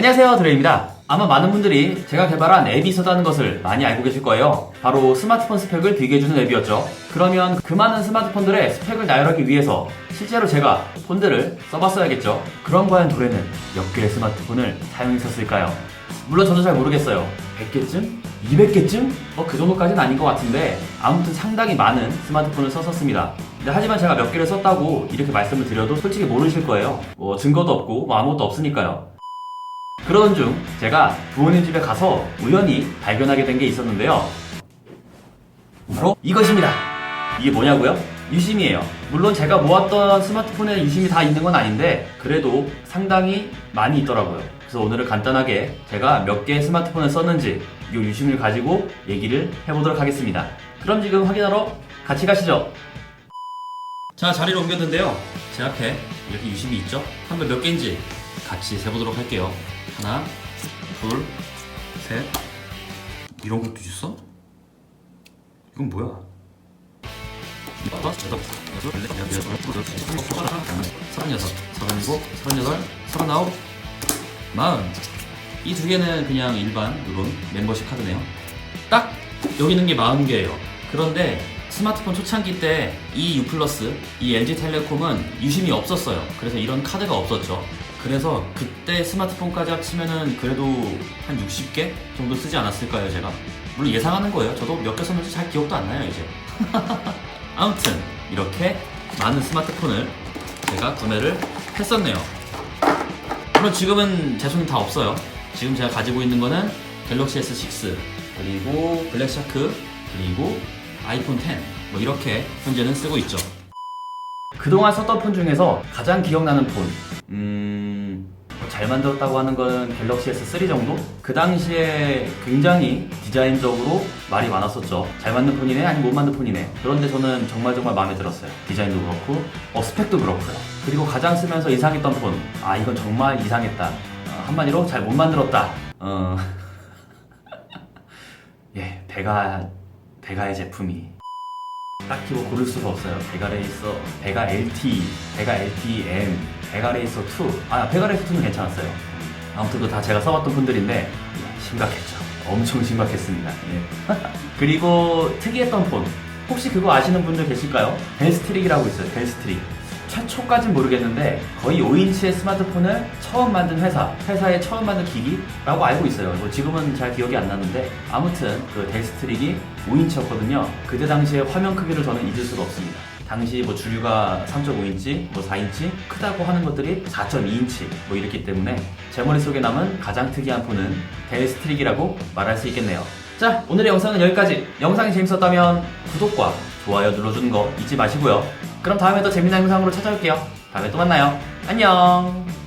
안녕하세요 드레입니다. 아마 많은 분들이 제가 개발한 앱이 있었다는 것을 많이 알고 계실 거예요. 바로 스마트폰 스펙을 비교해주는 앱이었죠. 그러면 그 많은 스마트폰들의 스펙을 나열하기 위해서 실제로 제가 폰들을 써봤어야겠죠. 그럼 과연 도래는 몇 개의 스마트폰을 사용했었을까요? 물론 저도 잘 모르겠어요. 100개쯤? 200개쯤? 뭐그 정도까지는 아닌 것 같은데 아무튼 상당히 많은 스마트폰을 썼었습니다. 근데 하지만 제가 몇 개를 썼다고 이렇게 말씀을 드려도 솔직히 모르실 거예요. 뭐 증거도 없고 뭐 아무것도 없으니까요 그러던 중 제가 부모님 집에 가서 우연히 발견하게 된 게 있었는데요. 바로 이것입니다. 이게 뭐냐고요? 유심이에요. 물론 제가 모았던 스마트폰에 유심이 다 있는 건 아닌데 그래도 상당히 많이 있더라고요. 그래서 오늘은 간단하게 제가 몇 개의 스마트폰을 썼는지 이 유심을 가지고 얘기를 해보도록 하겠습니다. 그럼 지금 확인하러 같이 가시죠. 자 자리를 옮겼는데요. 제 앞에 이렇게 유심이 있죠? 한번 몇 개인지 같이 세보도록 할게요. 하나, 둘, 셋. 이런 것도 있어? 이건 뭐야? 서른여섯, 서른일곱, 서른여덟, 서른아홉, 마흔. 이 두 개는 그냥 일반 누런 멤버십 카드네요. 딱 여기 있는 게 40개예요. 그런데 스마트폰 초창기 때 이 U 플러스, 이 LG텔레콤은 유심이 없었어요. 그래서 이런 카드가 없었죠. 그래서 그때 스마트폰까지 합치면은 그래도 한 60개 정도 쓰지 않았을까요, 제가? 물론 예상하는 거예요. 저도 몇 개 썼는지 잘 기억도 안 나요, 이제. 아무튼 이렇게 많은 스마트폰을 제가 구매를 했었네요. 물론 지금은 제 손에 다 없어요. 지금 제가 가지고 있는 거는 갤럭시 S6 그리고 블랙샤크 그리고 아이폰 10 뭐 이렇게 현재는 쓰고 있죠. 그동안 썼던 폰 중에서 가장 기억나는 폰 음... 뭐잘 만들었다고 하는 거는 갤럭시 S3 정도? 그 당시에 굉장히 디자인적으로 말이 많았었죠. 잘 만든 폰이네? 아니면 못 만든 폰이네? 그런데 저는 정말 정말 마음에 들었어요. 디자인도 그렇고, 어, 스펙도 그렇고요. 그리고 가장 쓰면서 이상했던 폰. 아, 이건 정말 이상했다. 어, 한마디로 잘 못 만들었다. 어... 예, 베가, 베가의 제품이 딱히 뭐 고를 수가 없어요. 베가 레이서, 베가 LT, 베가 LTM, 베가 레이서 2. 아, 베가 레이서 2는 괜찮았어요. 아무튼 그거 다 제가 써봤던 분들인데 심각했죠. 엄청 심각했습니다. 예. 그리고 특이했던 폰. 혹시 그거 아시는 분들 계실까요? 벨스트릭이라고 있어요. 벨스트릭. 최초까진 모르겠는데 거의 5인치의 스마트폰을 처음 만든 회사, 회사에 처음 만든 기기라고 알고 있어요. 뭐 지금은 잘 기억이 안 나는데 아무튼 그 델스트릭이 5인치였거든요. 그때 당시에 화면 크기를 저는 잊을 수가 없습니다. 당시 뭐 주류가 3.5인치, 뭐 4인치 크다고 하는 것들이 4.2인치 뭐 이랬기 때문에 제 머릿속에 남은 가장 특이한 폰은 델스트릭이라고 말할 수 있겠네요. 자, 오늘의 영상은 여기까지. 영상이 재밌었다면 구독과 좋아요 눌러주는 거 잊지 마시고요. 그럼 다음에 더 재미난 영상으로 찾아올게요. 다음에 또 만나요. 안녕!